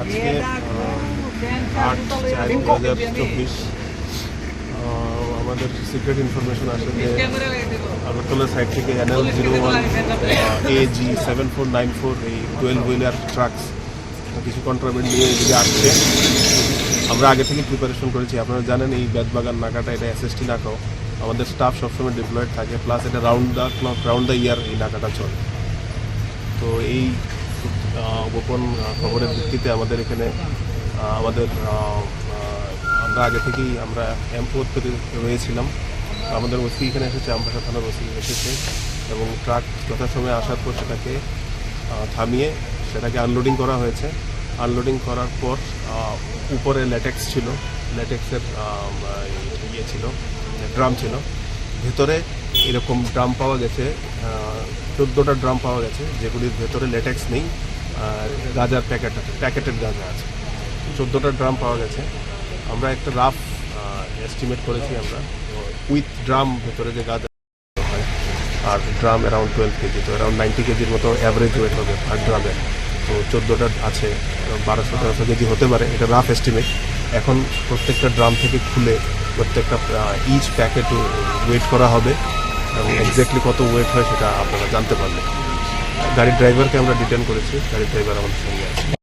আজকে আট চার দু হাজার চব্বিশ। আমাদের সিক্রেট ইনফরমেশন আসে যে আগরতলা সাইড থেকে NL zero one A G seven four nine four এই টুয়েলভ হুইলার ট্রাকস কিছু কন্ট্রাবেন্ট নিয়ে এদিকে আসছে। আমরা আগে থেকে প্রিপারেশন করেছি। আপনারা জানেন এই বেদবাগান নাকাটা এটা এসএসটি নাকাও। আমাদের স্টাফ সবসময় ডিপ্লয়েড থাকে। প্লাস এটা round the clock round the year এই নাকাটা চলে। তো এই গোপন খবরের ভিত্তিতে আমাদের এখানে আমাদের আমরা আগে থেকেই আমরা এম্পোতে রয়েছিলাম। আমাদের ওসি এখানে এসেছে আমবাসা থানার ওসি এসেছে এবং ট্রাক যথাসময়ে আসার পর সেটাকে থামিয়ে সেটাকে আনলোডিং করা হয়েছে। আনলোডিং করার পর উপরে ল্যাটেক্স ছিল। ল্যাটেক্সের ইয়ে ছিল ড্রাম ছিল। ভেতরে এরকম ড্রাম পাওয়া গেছে চোদ্দোটা ড্রাম পাওয়া গেছে, যেগুলির ভেতরে ল্যাটেক্স নেই। গাজার প্যাকেট আছে, প্যাকেটের গাঁজা আছে। চোদ্দোটা ড্রাম পাওয়া গেছে। আমরা একটা রাফ এস্টিমেট করেছি আমরা। উইথ ড্রাম ভেতরে যে গাঁজা আর ড্রাম অ্যারাউন্ড টুয়েলভ কেজি, তো অ্যারাউন্ড নাইনটি কেজির মতো অ্যাভারেজ ওয়েট হবে আর ড্রামে তো চোদ্দোটা আছে বারোশো, তেরোশো কেজি হতে পারে, এটা রাফ এস্টিমেট এখন প্রত্যেকটা ড্রাম থেকে খুলে প্রত্যেকটা ইচ প্যাকেট ওয়েট করা হবে। এবং এক্স্যাক্টলি কত ওয়েট হয় সেটা আপনারা জানতে পারবেন। গাড়ির ড্রাইভারকে আমরা ডিটেন করেছি গাড়ির ড্রাইভার আমাদের সঙ্গে আছে।